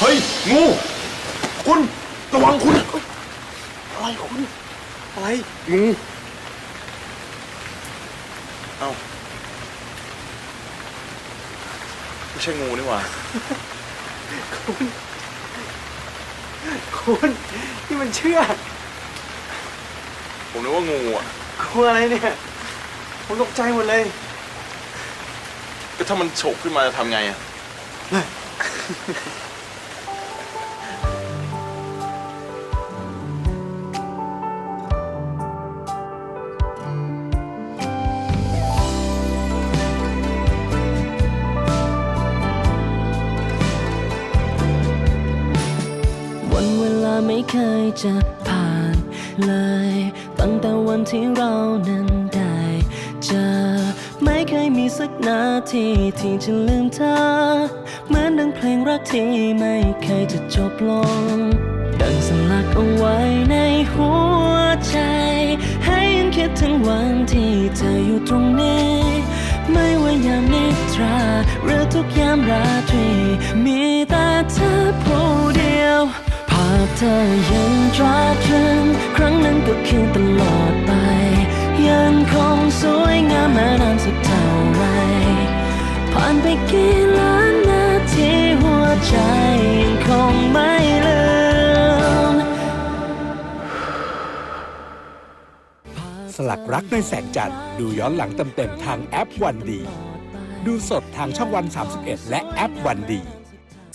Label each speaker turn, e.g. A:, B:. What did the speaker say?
A: เฮ้ย งู คุณระวังคุณ
B: อะไรคุณ อะไร
A: งู เอ้าไม่ใช่งูนี่หว่า
B: คุณนี่มันเชื่อก
A: ผมนึกว่างูอะ
B: กลัวอะไรเนี่ย ผมตกใจหมดเลย
A: ก็ถ้ามันฉกขึ้นมาจะทำไงอะ
C: ไม่เคยจะผ่านเลย ตั้งแต่วันที่เรานั้นได้เจอไม่เคยมีสักนาทีที่จะลืมเธอ เหมือนดังเพลงรักที่ไม่เคยจะจบลง ดังสลักเอาไว้ในหัวใจ ให้ยังคิดถึงวันที่เธออยู่ตรงนี้ ไม่ว่ายามนิทรา หรือทุกยามราตรี มีแต่เธอผู้เดียวภาพ เธอยังตราตรึงครั้งนั้นก็คือตลอดไป ยังคงสวยงามแม้นานสักเท่าไร ผ่านไปกี่ล้านนาทีหัวใจยังคงไม่ลืม
D: สลักรักในแสงจันทร์ดูย้อนหลังเต็มๆทางแอปวันดี ดูสดทางช่องวัน 31 และแอปวันดี